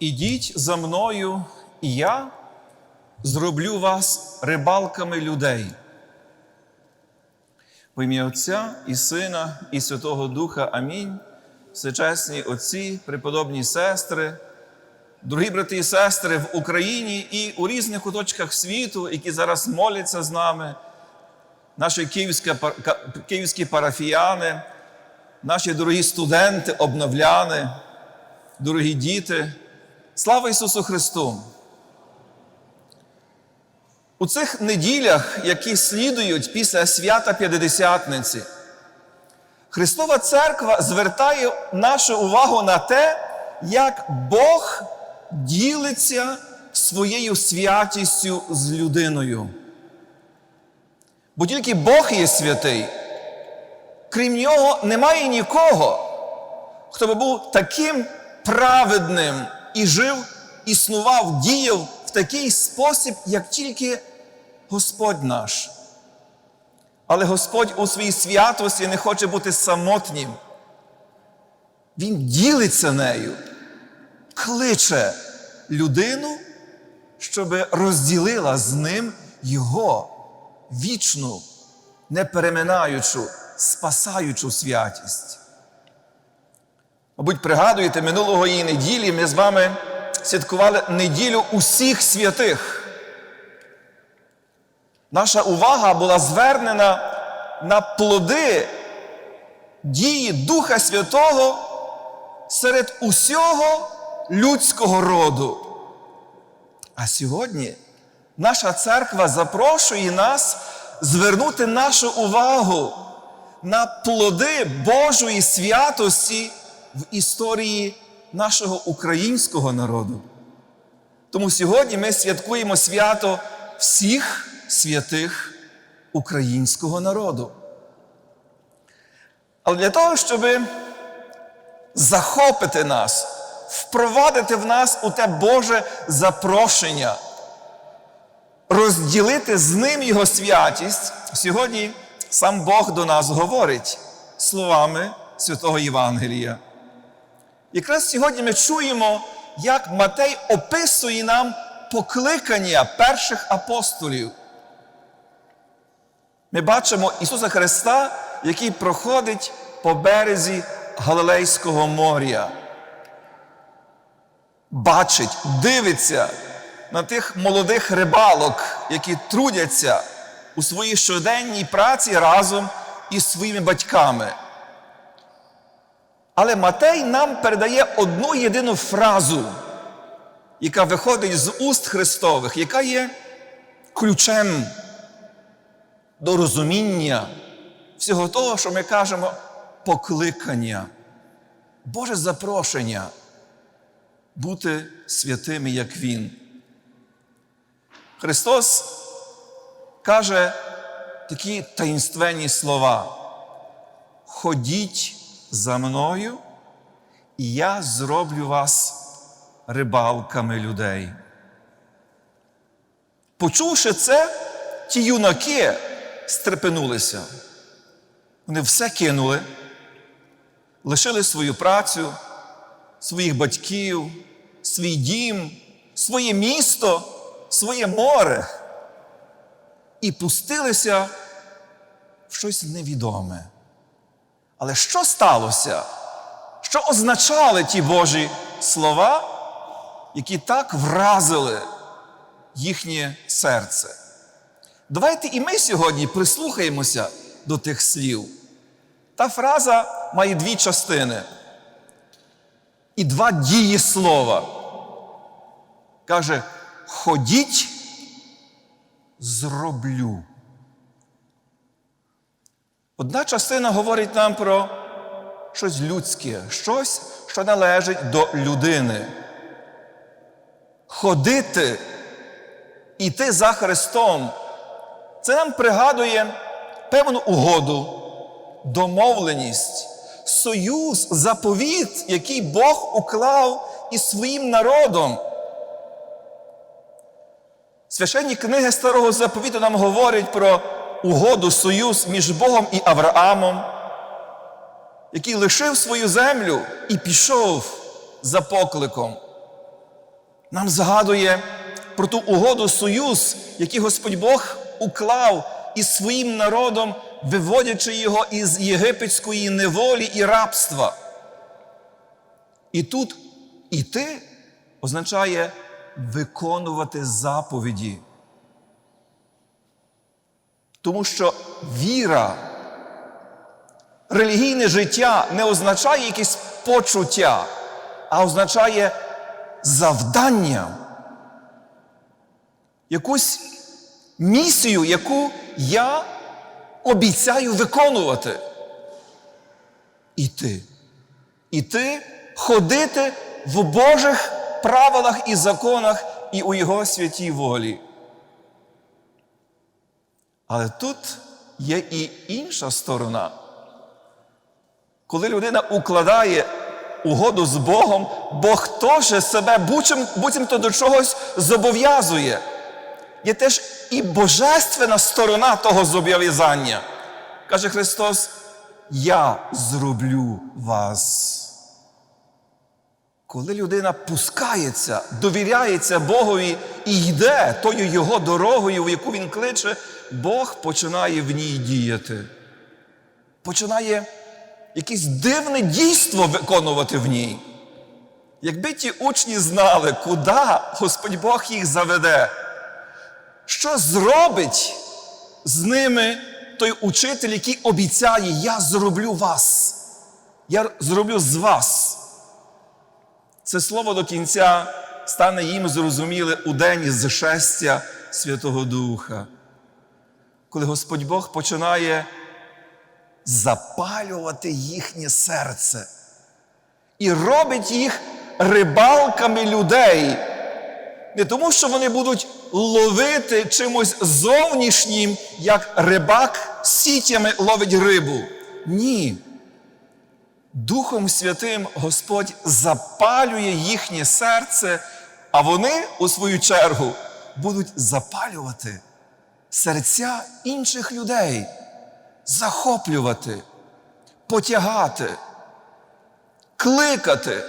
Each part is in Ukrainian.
Ідіть за мною, і я зроблю вас рибалками людей. В ім'я Отця і Сина, і Святого Духа. Амінь. Всечесні отці, преподобні сестри, дорогі брати і сестри в Україні і у різних куточках світу, які зараз моляться з нами, наші київські, парафіяни, наші дорогі студенти, обновляни, дорогі діти. Слава Ісусу Христу! У цих неділях, які слідують після свята П'ятидесятниці, Христова Церква звертає нашу увагу на те, як Бог ділиться своєю святістю з людиною. Бо тільки Бог є святий, крім нього немає нікого, хто би був таким праведним і жив, існував, діяв в такий спосіб, як тільки Господь наш. Але Господь у своїй святості не хоче бути самотнім. Він ділиться нею, кличе людину, щоб розділила з ним його вічну, непереминаючу, спасаючу святість. Мабуть, пригадуєте, минулого її неділі ми з вами святкували неділю усіх святих. Наша увага була звернена на плоди дії Духа Святого серед усього людського роду. А сьогодні наша церква запрошує нас звернути нашу увагу на плоди Божої святості в історії нашого українського народу. Тому сьогодні ми святкуємо свято всіх святих українського народу. Але для того, щоб захопити нас, впровадити в нас у те Боже запрошення, розділити з ним Його святість, сьогодні сам Бог до нас говорить словами святого Євангелія. Якраз сьогодні ми чуємо, як Матей описує нам покликання перших апостолів. Ми бачимо Ісуса Христа, який проходить по березі Галилейського моря. Бачить, дивиться на тих молодих рибалок, які трудяться у своїй щоденній праці разом із своїми батьками. Але Матей нам передає одну єдину фразу, яка виходить з уст Христових, яка є ключем до розуміння всього того, що ми кажемо покликання, Боже запрошення бути святими, як Він. Христос каже такі таїнственні слова. Ходіть за мною, і я зроблю вас рибалками людей. Почувши це, ті юнаки стрепенулися. Вони все кинули, лишили свою працю, своїх батьків, свій дім, своє місто, своє море і пустилися в щось невідоме. Але що сталося? Що означали ті Божі слова, які так вразили їхнє серце? Давайте і ми сьогодні прислухаємося до тих слів. Та фраза має дві частини і два дії слова. Каже: ходіть, зроблю. Одна частина говорить нам про щось людське, щось, що належить до людини. Ходити, іти за Христом. Це нам пригадує певну угоду, домовленість, союз, заповіт, який Бог уклав із своїм народом. Священні книги Старого заповіту нам говорять про угоду, союз між Богом і Авраамом, який лишив свою землю і пішов за покликом. нам згадує про ту угоду союз, який Господь Бог уклав із своїм народом, виводячи його із єгипетської неволі і рабства. І тут іти означає виконувати заповіді. Тому що віра, релігійне життя не означає якесь почуття, а означає завдання, якусь місію, яку я обіцяю виконувати. Іти. Іти, ходити в Божих правилах і законах і у Його святій волі. Але тут є і інша сторона. Коли людина укладає угоду з Богом, Бог теж себе буцім, буцімто до чогось зобов'язує. Є теж і божественна сторона того зобов'язання. Каже Христос: Я зроблю вас. Коли людина пускається, довіряється Богові і йде тою його дорогою, в яку він кличе, Бог починає в ній діяти. Починає якесь дивне дійство виконувати в ній. Якби ті учні знали, куди Господь Бог їх заведе, що зробить з ними той учитель, який обіцяє, я зроблю вас, я зроблю з вас. Це слово до кінця стане їм зрозуміле у день зшестя Святого Духа, коли Господь Бог починає запалювати їхнє серце і робить їх рибалками людей. Не тому, що вони будуть ловити чимось зовнішнім, як рибак сітями ловить рибу. Ні. Духом Святим Господь запалює їхнє серце, а вони, у свою чергу, будуть запалювати серця інших людей, захоплювати, потягати, кликати,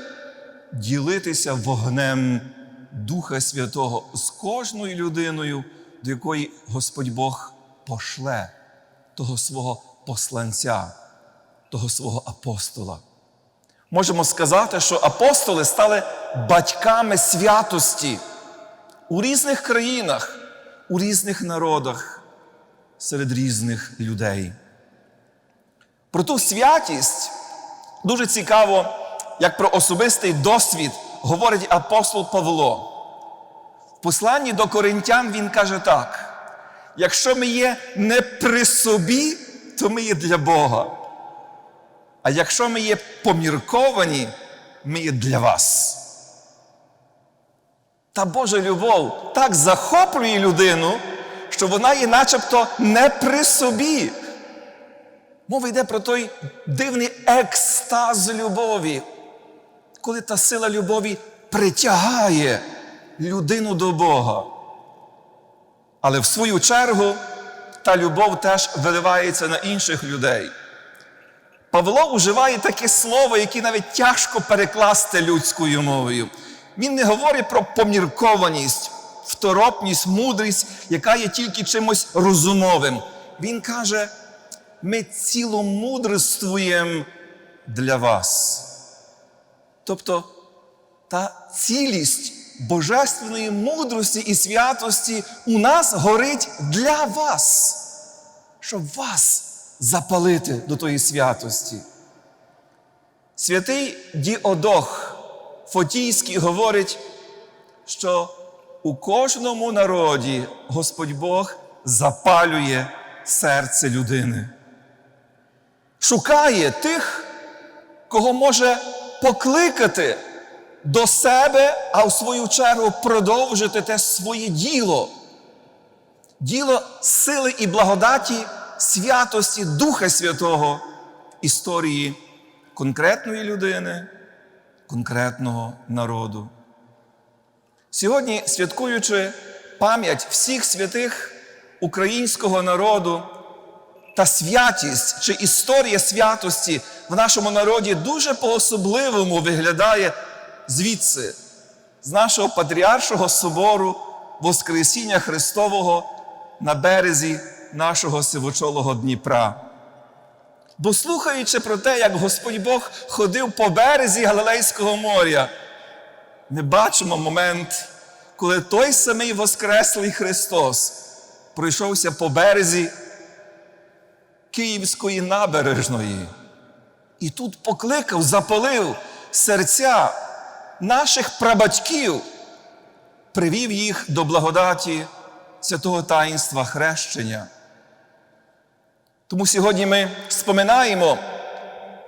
ділитися вогнем Духа Святого з кожною людиною, до якої Господь Бог пошле того свого посланця того свого апостола. Можемо сказати, що апостоли стали батьками святості у різних країнах, у різних народах, серед різних людей. Про ту святість дуже цікаво, як про особистий досвід говорить апостол Павло. В посланні до коринтян він каже так: якщо ми є не при собі, то ми є для Бога. А якщо ми є помірковані, ми є для вас. Та Божа любов так захоплює людину, що вона є начебто не при собі. Мова йде про той дивний екстаз любові, коли та сила любові притягає людину до Бога. Але в свою чергу та любов теж виливається на інших людей. Павло вживає таке слово, яке навіть тяжко перекласти людською мовою. Він не говорить про поміркованість, второпність, мудрість, яка є тільки чимось розумовим. Він каже: ми ціломудрствуємо для вас. Тобто та цілість божественної мудрості і святості у нас горить для вас, щоб вас запалити до тої святості. Святий Діодох Фотійський говорить, що у кожному народі Господь Бог запалює серце людини, шукає тих, кого може покликати до себе, а в свою чергу продовжити те своє діло, діло сили і благодаті святості Духа Святого історії конкретної людини, конкретного народу. Сьогодні, святкуючи пам'ять всіх святих українського народу та святість чи історія святості в нашому народі дуже по-особливому виглядає звідси, з нашого патріаршого собору Воскресіння Христового на березі нашого сивочолого Дніпра. Бо слухаючи про те, як Господь Бог ходив по березі Галилейського моря, ми бачимо момент, коли той самий Воскреслий Христос пройшовся по березі Київської набережної. І тут покликав, запалив серця наших прабатьків, привів їх до благодаті святого таїнства хрещення. Тому сьогодні ми споминаємо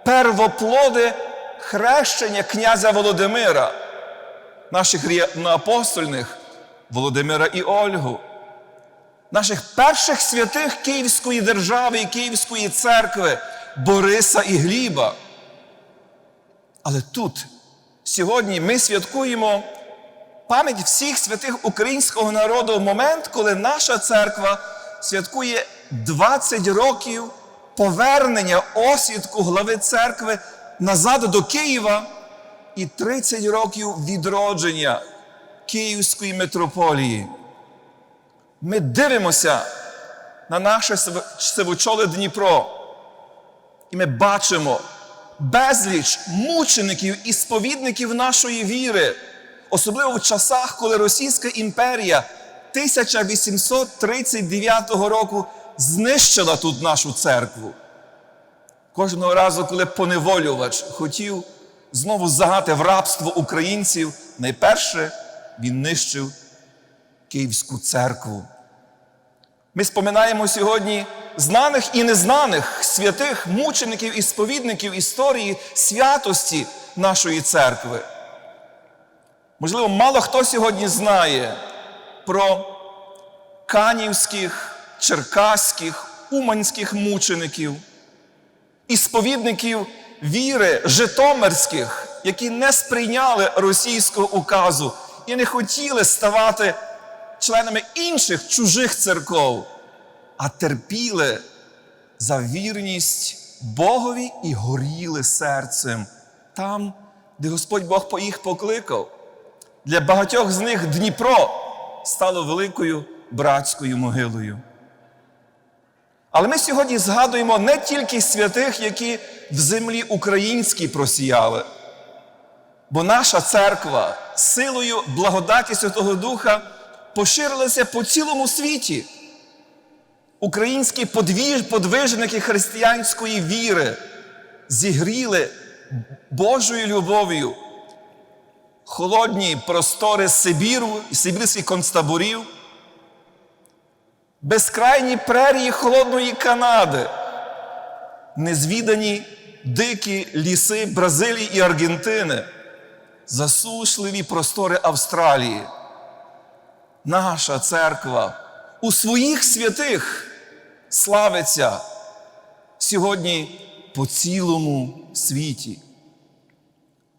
первоплоди хрещення князя Володимира, наших апостольних Володимира і Ольгу, наших перших святих Київської держави і Київської церкви Бориса і Гліба. Але тут сьогодні ми святкуємо пам'ять всіх святих українського народу в момент, коли наша церква святкує 20 років повернення освідку глави церкви назад до Києва і 30 років відродження Київської митрополії. Ми дивимося на наше сивочоле Дніпро, і ми бачимо безліч мучеників і сповідників нашої віри, особливо в часах, коли Російська імперія 1839 року знищила тут нашу церкву. Кожного разу, коли поневолювач хотів знову загати в рабство українців, найперше він нищив Київську церкву. Ми споминаємо сьогодні знаних і незнаних святих мучеників і сповідників історії святості нашої церкви. Можливо, мало хто сьогодні знає про канівських, черкаських, уманських мучеників і сповідників віри Житомирських, які не сприйняли російського указу і не хотіли ставати членами інших чужих церков, а терпіли за вірність Богові і горіли серцем там, де Господь Бог їх покликав. Для багатьох з них Дніпро стало великою братською могилою. Але ми сьогодні згадуємо не тільки святих, які в землі українській просіяли, бо наша церква силою благодаті Святого Духа поширилася по цілому світі. Українські подвижники християнської віри зігріли Божою любов'ю холодні простори Сибіру і Сибірських концтаборів, безкрайні прерії холодної Канади, незвідані дикі ліси Бразилії і Аргентини, засушливі простори Австралії. Наша церква у своїх святих славиться сьогодні по цілому світі.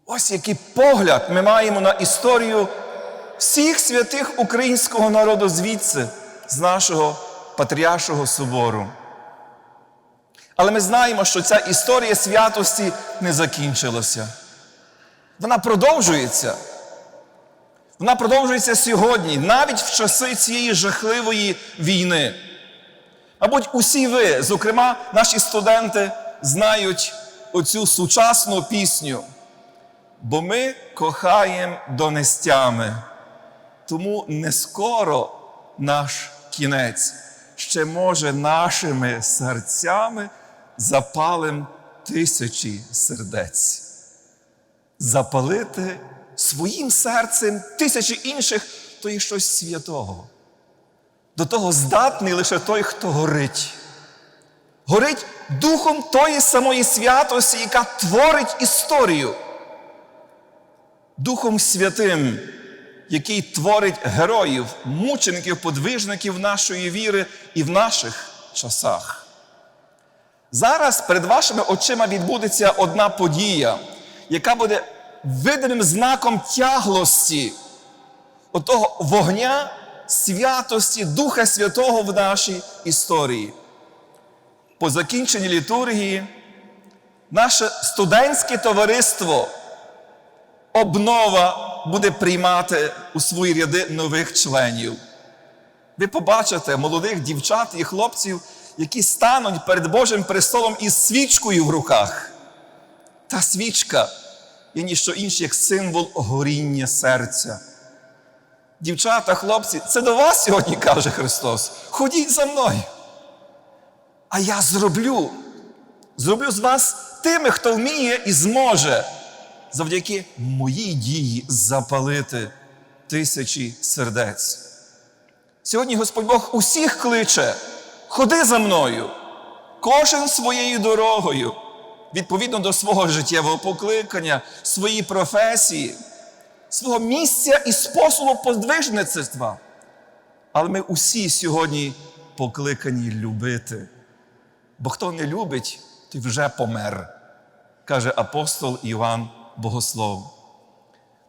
Ось який погляд ми маємо на історію всіх святих українського народу звідси, з нашого Патріаршого собору. Але ми знаємо, що ця історія святості не закінчилася. Вона продовжується. Вона продовжується сьогодні, навіть в часи цієї жахливої війни. Мабуть, усі ви, зокрема, наші студенти, знають оцю сучасну пісню. Бо ми кохаємо донестями, тому не скоро наш кінець ще може нашими серцями запалим тисячі сердець. Запалити своїм серцем тисячі інших то є щось святого. До того здатний лише той, хто горить. Горить духом тої самої святості, яка творить історію. Духом Святим, який творить героїв, мучеників, подвижників нашої віри і в наших часах. Зараз перед вашими очима відбудеться одна подія, яка буде видимим знаком тяглості отого вогня святості Духа Святого в нашій історії. По закінченні літургії наше студентське товариство обнова буде приймати у свої ряди нових членів. Ви побачите молодих дівчат і хлопців, які стануть перед Божим престолом із свічкою в руках. Та свічка є ніщо інше, як символ горіння серця. Дівчата, хлопці, це до вас сьогодні каже Христос. Ходіть за мною. А я зроблю. Зроблю з вас тими, хто вміє і зможе завдяки моїй дії запалити тисячі сердець. Сьогодні Господь Бог усіх кличе, ходи за мною, кожен своєю дорогою, відповідно до свого життєвого покликання, своєї професії, свого місця і способу подвижництва. Але ми усі сьогодні покликані любити. Бо хто не любить, той вже помер, каже апостол Іван Богослов.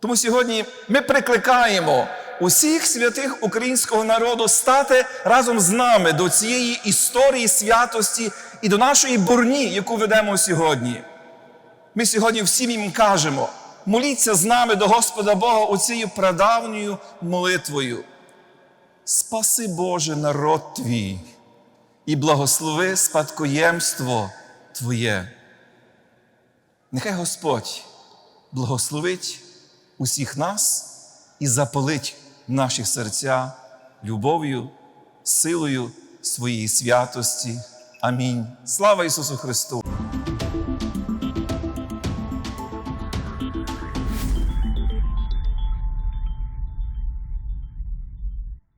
Тому сьогодні ми прикликаємо усіх святих українського народу стати разом з нами до цієї історії святості і до нашої бурні, яку ведемо сьогодні. Ми сьогодні всім їм кажемо: моліться з нами до Господа Бога оцією прадавньою молитвою. Спаси Боже народ твій і благослови спадкоємство Твоє. Нехай Господь благословить усіх нас і запалить наші серця любов'ю, силою своєї святості. Амінь. Слава Ісусу Христу!